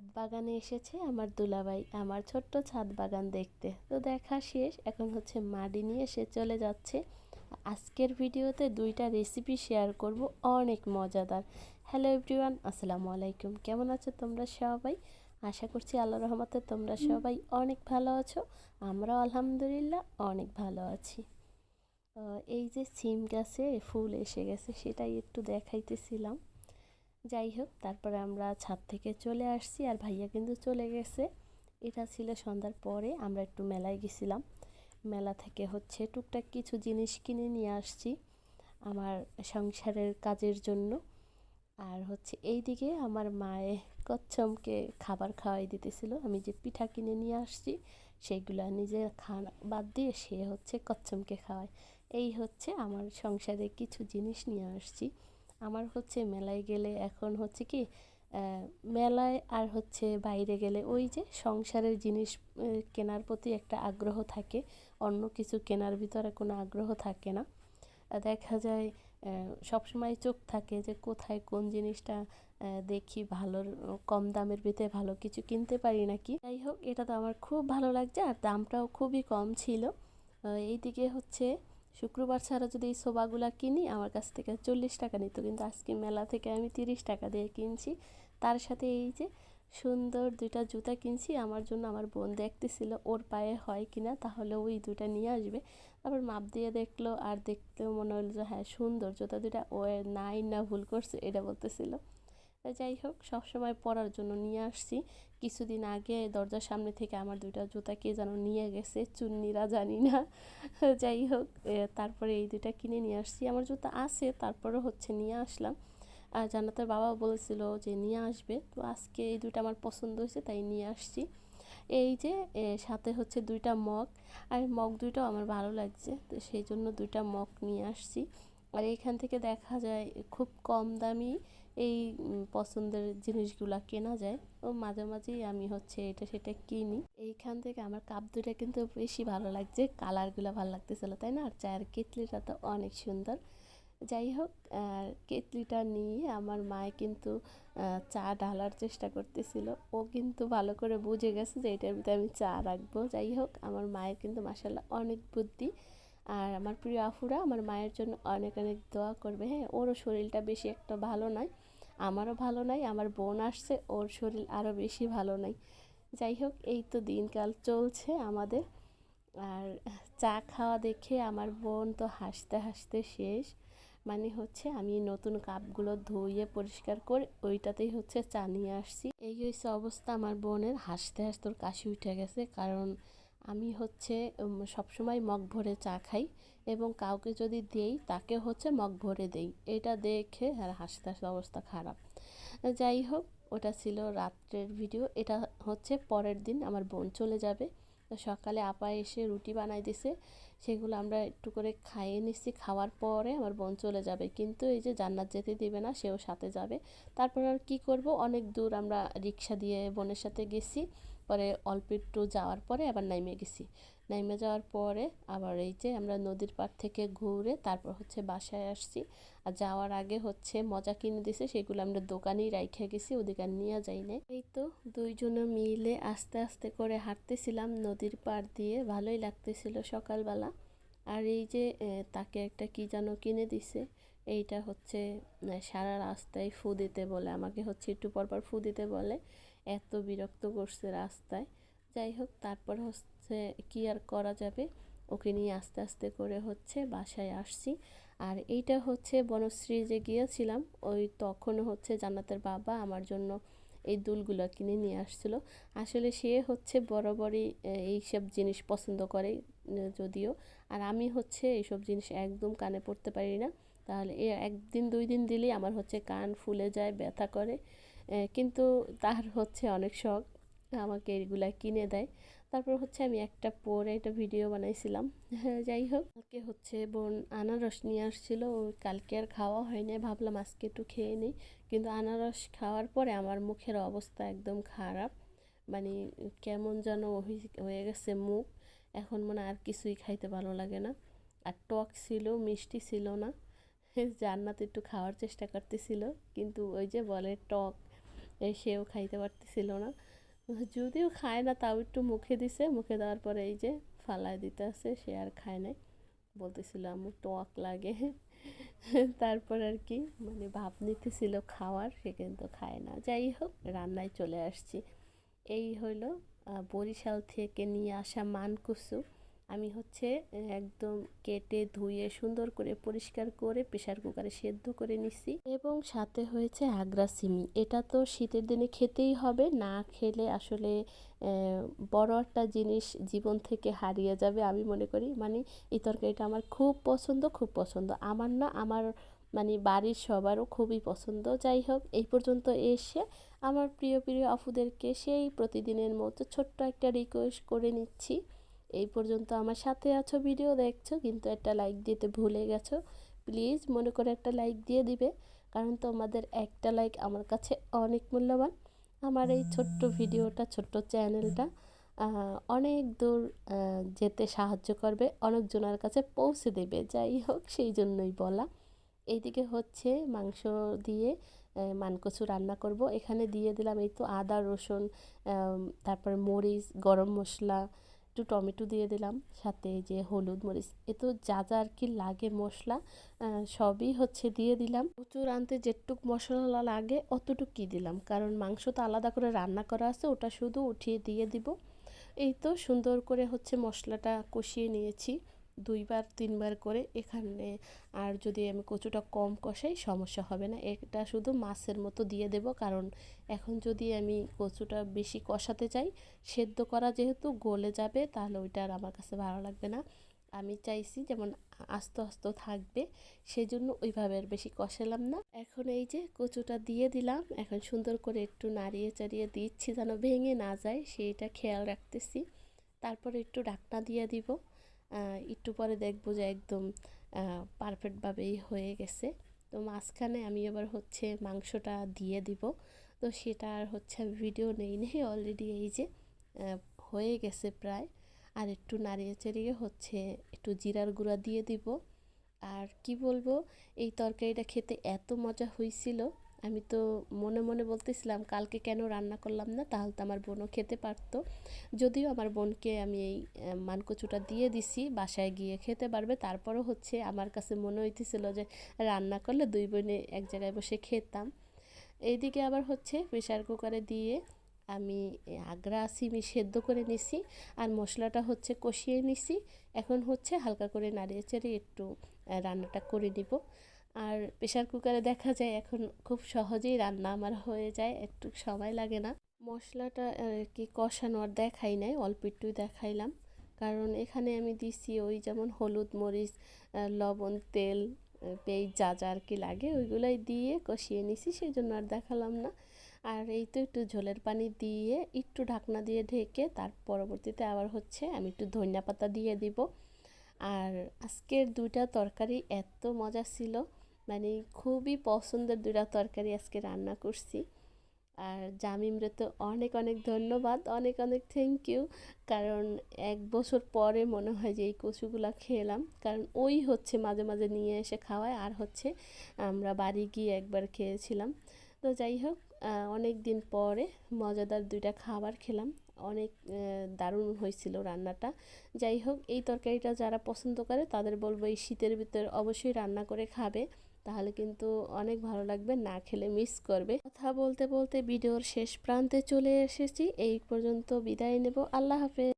ছাদ বাগানে এসেছে আমার দুলাভাই আমার ছোট্ট ছাদ বাগান দেখতে। তো দেখা শেষ এখন হচ্ছে মাটি নিয়ে সে চলে যাচ্ছে। আজকের ভিডিওতে দুইটা রেসিপি শেয়ার করব অনেক মজাদার। হ্যালো এভরিওয়ান আসসালামু আলাইকুম। কেমন আছো তোমরা সবাই? আশা করছি আল্লাহ রহমতে তোমরা সবাই অনেক ভালো আছো আমরা আলহামদুলিল্লাহ অনেক ভালো আছি। এই যে সিম গাছে ফুল এসে গেছে সেটাই একটু দেখাইতেছিলাম। যাই হোক, তারপরে আমরা ছাদ থেকে চলে আসছি আর ভাইয়া কিন্তু চলে গেছে। এটা ছিল সন্ধ্যার পরে, আমরা একটু মেলায় গেছিলাম। মেলা থেকে হচ্ছে টুকটাক কিছু জিনিস কিনে নিয়ে আসছি আমার সংসারের কাজের জন্য। আর হচ্ছে এই দিকে আমার মায়ে কচ্ছমকে খাবার খাওয়াই দিতেছিল। আমি যে পিঠা কিনে নিয়ে আসছি সেইগুলো নিজে খাওয়া বাদ দিয়ে সে হচ্ছে কচ্ছমকে খাওয়ায়। এই হচ্ছে আমার সংসারে কিছু জিনিস নিয়ে আসছি। আমার হচ্ছে মেলায় গেলে এখন হচ্ছে কি মেলায় আর হচ্ছে বাইরে গেলে ওই যে সংসারের জিনিস কেনার প্রতি একটা আগ্রহ থাকে, অন্য কিছু কেনার ভিতরে কোনো আগ্রহ থাকে না। দেখা যায় সবসময় চোখ থাকে যে কোথায় কোন জিনিসটা দেখি ভালো কম দামের ভিতরে ভালো কিছু কিনতে পারি নাকি। যাই হোক, এটা তো আমার খুব ভালো লাগছে আর দামটাও খুবই কম ছিল। এইদিকে হচ্ছে শুক্রবার ছাড়া যদি এই সোফাগুলো কিনি, আমার কাছ থেকে চল্লিশ টাকা নিত। কিন্তু আজকে মেলা থেকে আমি তিরিশ টাকা দিয়ে কিনছি। তার সাথে এই যে সুন্দর দুইটা জুতা কিনছি, আমার জন্য আমার বোন দেখতেছিল ওর পায়ে হয় কিনা, তাহলে ওই দুইটা নিয়ে আসবে। তারপর মাপ দিয়ে দেখল আর দেখতেও মনে হলো যে হ্যাঁ সুন্দর। জুতা দুইটা ও নাই না, ভুল করছে, এটা বলতেছিল। যাই হোক সবসময় পরার জন্য নিয়ে আসছি। কিছুদিন আগে দরজার সামনে থেকে আমার দুইটা জুতা কে যেন নিয়ে গেছে, চুন্নিরা জানি না। যাই হোক তারপরে এই দুইটা কিনে নিয়ে আসছি। আমার জুতা আছে তারপরে হচ্ছে নিয়ে আসলাম। আর জান্নাতের বাবা বলেছিল যে নিয়ে আসবে। তো আজকে এই দুইটা আমার পছন্দ হয়েছে, তাই নিয়ে আসছি। এই যে সাথে হচ্ছে দুইটা মগ। আর মগ দুইটাও আমার ভালো লাগছে, তো সেই জন্য দুইটা মগ নিয়ে আসছি। আর এইখান থেকে দেখা যায় খুব কম দামি এই পছন্দের জিনিসগুলো কেনা যায়। ও মাঝে মাঝেই আমি হচ্ছে এটা সেটা কিনি। এইখান থেকে আমার কাপ দুটা কিন্তু বেশি ভালো লাগছে, কালারগুলো ভালো লাগতেছিল, তাই না? আর চায়ের কেটলিটা তো অনেক সুন্দর। যাই হোক কেটলিটা নিয়ে আমার মায়ে কিন্তু চা ঢালার চেষ্টা করতেছিল। ও কিন্তু ভালো করে বুঝে গেছে যে এটার ভিতরে আমি চা রাখব। যাই হোক, আমার মায়ের কিন্তু মাসাল্লাহ অনেক বুদ্ধি। আর আমার প্রিয় আফুরা আমার মায়ের জন্য অনেক অনেক দোয়া করবে। হ্যাঁ ওরও শরীরটা বেশি একটা ভালো নয়। আমারও ভালো নাই, আমার বোন আসছে, ওর শরীর আরও বেশি ভালো নাই। যাই হোক, এই তো দিনকাল চলছে আমাদের। আর চা খাওয়া দেখে আমার বোন তো হাসতে হাসতে শেষ। মানে হচ্ছে আমি নতুন কাপগুলো ধুয়ে পরিষ্কার করে ওইটাতেই হচ্ছে চা নিয়ে আসছি। এই হয়েছে অবস্থা আমার বোনের, হাসতে হাসতে ওর কাশি উঠে গেছে। কারণ আমি হচ্ছে সবসময় মগ ভরে চা খাই এবং কাউকে যদি দেই, তাকে হচ্ছে মগ ভরে দেই। এটা দেখে আর হাসতে হাসতে অবস্থা খারাপ। যাই হোক, ওটা ছিল রাত্রের ভিডিও এটা হচ্ছে পরের দিন, আমার বোন চলে যাবে। সকালে আপা এসে রুটি বানাই দিছে। সেগুলো আমরা একটু করে খাইয়ে নিচ্ছি খাওয়ার পরে আমার বোন চলে যাবে। কিন্তু এই যে জান্নাত যেতে দিবে না, সেও সাথে যাবে। তারপর আর কী করব? অনেক দূর আমরা রিক্সা দিয়ে বোনের সাথে গেছি। পরে অল্প একটু যাওয়ার পরে আবার নাইমে গেছি। নাইমে যাওয়ার পরে আবার এই যে আমরা নদীর পাড় থেকে ঘুরে তারপর হচ্ছে বাসায় আসছি। আর যাওয়ার আগে হচ্ছে মজা কিনে দিছে, সেগুলো আমরা দোকানেই রাইখে গেছি, ওদিকে আর নিয়ে যাই না এই তো দুইজনে মিলে আস্তে আস্তে করে হাঁটতেছিলাম নদীর পাড় দিয়ে, ভালোই লাগতেছিল সকালবেলা। আর এই যে তাকে একটা কি যেন কিনে দিছে। এইটা হচ্ছে সারা রাস্তায় ফু দিতে বলে। আমাকে হচ্ছে একটু পরপর ফু দিতে বলে। এত বিরক্ত করছে রাস্তায়। যাই হোক, তারপর হচ্ছে কি আর করা যাবে? ওকে নিয়ে আস্তে আস্তে করে হচ্ছে বাসায় আসছি। আর এইটা হচ্ছে বনশ্রী যে গিয়েছিলাম, ওই তখন হচ্ছে জান্নাতের বাবা আমার জন্য এই দুলগুলো কিনে নিয়ে আসছিল। আসলে সে হচ্ছে বরাবরই এইসব জিনিস পছন্দ করে যদিও। আর আমি হচ্ছে এইসব জিনিস একদম কানে পড়তে পারি না। তাহলে এ একদিন, দুই দিন দিলেই আমার হচ্ছে কান ফুলে যায়, ব্যথা করে। কিন্তু তার হচ্ছে অনেক শখ, আমাকে এগুলা কিনে দেয়। তারপর হচ্ছে আমি একটা পরে একটা ভিডিও বানাইছিলাম। যাই হোক। কালকে হচ্ছে বোন আনারস নিয়ে আসছিল কালকে আর খাওয়া হয়নি ভাবলাম আজকে একটু খেয়ে নিই। কিন্তু আনারস খাওয়ার পরে আমার মুখের অবস্থা একদম খারাপ। মানে কেমন যেন হয়ে গেছে মুখ। এখন মনে আর কিছুই খাইতে ভালো লাগে না। আর টক ছিল, মিষ্টি ছিল না। জান্নাত একটু খাওয়ার চেষ্টা করতেছিল, কিন্তু ওই যে বলে টক সেও খাইতে পারতেছিল না। যদিও খায় না, তাও একটু মুখে দিছে, মুখে দেওয়ার পরে এই যে ফালায় দিতে আছে, সে আর খায় নাই। বলতেছিল আমার টক লাগে। তারপর আর কি মানে ভাব নিতেছিল খাওয়ার, সে কিন্তু খায় না। যাই হোক, রান্নায় চলে আসছি। এই হলো বরিশাল থেকে নিয়ে আসা মানকুসু। আমি হচ্ছে, একদম কেটে ধুয়ে সুন্দর করে পরিষ্কার করে প্রেশার কুকারে সেদ্ধ করে নিছি। এবং সাথে হয়েছে আগ্রা সিমি। এটা তো শীতের দিনে খেতেই হবে। না খেলে আসলে বড় একটা জিনিস জীবন থেকে হারিয়ে যাবে আমি মনে করি। মানে এই তরকারিটা আমার খুব পছন্দ খুব পছন্দ। আমার না, আমার মানে বাড়ির সবারও খুবই পছন্দ। যাই হোক, এই পর্যন্ত এসে আমার প্রিয় প্রিয় আপুদেরকে সেই প্রতিদিনের মতো ছোট্ট একটা রিকোয়েস্ট করে নিচ্ছি। এই পর্যন্ত আমার সাথে আছো, ভিডিও দেখছ, কিন্তু একটা লাইক দিতে ভুলে গেছো প্লিজ মনে করে একটা লাইক দিয়ে দিবে, কারণ তোমাদের একটা লাইক আমার কাছে অনেক মূল্যবান। আমার এই ছোট্ট ভিডিওটা, ছোট্ট চ্যানেলটা অনেক দূর যেতে সাহায্য করবে, অনেকজনের কাছে পৌঁছে দেবে, যাই হোক, সেই জন্যই বলা। এইদিকে হচ্ছে মাংস দিয়ে মানকচু রান্না করব। এখানে দিয়ে দিলাম এই তো আদা, রসুন তারপর মরিচ, গরম মশলা একটু টমেটো দিয়ে দিলাম, সাথে যে হলুদ মরিচ, এ তো যা যা আর কি লাগে মশলা সবই হচ্ছে দিয়ে দিলাম। প্রচুর আনতে যেটুক মশলা লাগে অতটুকুই দিলাম, কারণ মাংস তো আলাদা করে রান্না করা আছে, ওটা শুধু উঠিয়ে দিয়ে দিব। এই তো সুন্দর করে হচ্ছে মশলাটা কষিয়ে নিয়েছি। দুইবার, তিনবার করে এখানে। আর যদি আমি কচুটা কম কষাই, সমস্যা হবে না। এটা শুধু মাছের মতো দিয়ে দেব। কারণ এখন যদি আমি কচুটা বেশি কষাতে চাই, সেদ্ধ করা যেহেতু গলে যাবে, তাহলে ওইটা আর আমার কাছে ভালো লাগবে না। আমি চাইছি যেমন আস্তে আস্তে থাকবে, সেজন্য ওইভাবে আর বেশি কষালাম না। এখন এই যে কচুটা দিয়ে দিলাম, এখন সুন্দর করে একটু নাড়িয়ে চাড়িয়ে দিচ্ছি যেন ভেঙে না যায়, সেইটা খেয়াল রাখতেছি। তারপরে একটু ঢাকনা দিয়ে দিব। একটু পরে দেখব যে একদম পারফেক্টভাবেই হয়ে গেছে। তো মাঝখানে আমি এবার হচ্ছে মাংসটা দিয়ে দিব। তো সেটা আর হচ্ছে ভিডিও নেই নেই অলরেডি এই যে হয়ে গেছে প্রায়। আর একটু নাড়িয়ে চাড়িয়ে হচ্ছে একটু জিরার গুঁড়া দিয়ে দিব। আর কি বলব, এই তরকারিটা খেতে এত মজা হয়েছিল আমি তো মনে মনে বলতেছিলাম, কালকে কেন রান্না করলাম না? তাহলে তো আমার বোনও খেতে পারতো। যদিও আমার বোনকে আমি এই মানকচুটা দিয়ে দিছি, বাসায় গিয়ে খেতে পারবে। তারপরও হচ্ছে আমার কাছে মনে হইতেছিল যে, রান্না করলে দুই বোনে এক জায়গায় বসে খেতাম। এইদিকে আবার হচ্ছে প্রেসার কুকারে দিয়ে আমি আগ্রা সিমি সেদ্ধ করে নিছি আর মশলাটা হচ্ছে কষিয়ে নিছি। এখন হচ্ছে হালকা করে নাড়িয়ে চেড়ে একটু রান্নাটা করে নিব। আর প্রেসার কুকারে দেখা যায় এখন খুব সহজেই রান্না আমার হয়ে যায়, একটু সময় লাগে না। মশলাটা আর কি কষানো আর দেখাই নাই, অল্প একটু দেখাইলাম। কারণ এখানে আমি দিছি ওই যেমন হলুদ মরিচ লবণ, তেল পেঁয়াজ যা যা আর কি লাগে ওইগুলাই দিয়ে কষিয়ে নিছি সেই জন্য আর দেখালাম না। আর এই তো একটু ঝোলের পানি দিয়ে একটু ঢাকনা দিয়ে ঢেকে তার পরবর্তীতে আবার হচ্ছে আমি একটু ধনিয়া পাতা দিয়ে দিব। আর আজকের দুইটা তরকারি এত মজা ছিল। মানে খুবই পছন্দের দুইটা তরকারি আজকে রান্না করছি। আর জামিমরে তো অনেক অনেক ধন্যবাদ, অনেক অনেক থ্যাংক ইউ কারণ এক বছর পরে মনে হয় যে এই কচুগুলা খেলাম। কারণ ওই হচ্ছে মাঝে মাঝে নিয়ে এসে খাওয়ায়, আর হচ্ছে আমরা বাড়ি গিয়ে একবার খেয়েছিলাম। তো যাই হোক অনেক দিন পরে মজাদার দুইটা খাবার খেলাম। অনেক দারুণ হয়েছিল রান্নাটা। যাই হোক, এই তরকারিটা যারা পছন্দ করে তাদের বলব এই শীতের ভিতর অবশ্যই রান্না করে খাবে। তাহলে কিন্তু অনেক ভালো লাগবে, না খেলে মিস করবে। কথা বলতে বলতে ভিডিওর শেষ প্রান্তে চলে এসেছি, এই পর্যন্ত বিদায় নেব, আল্লাহ হাফেজ।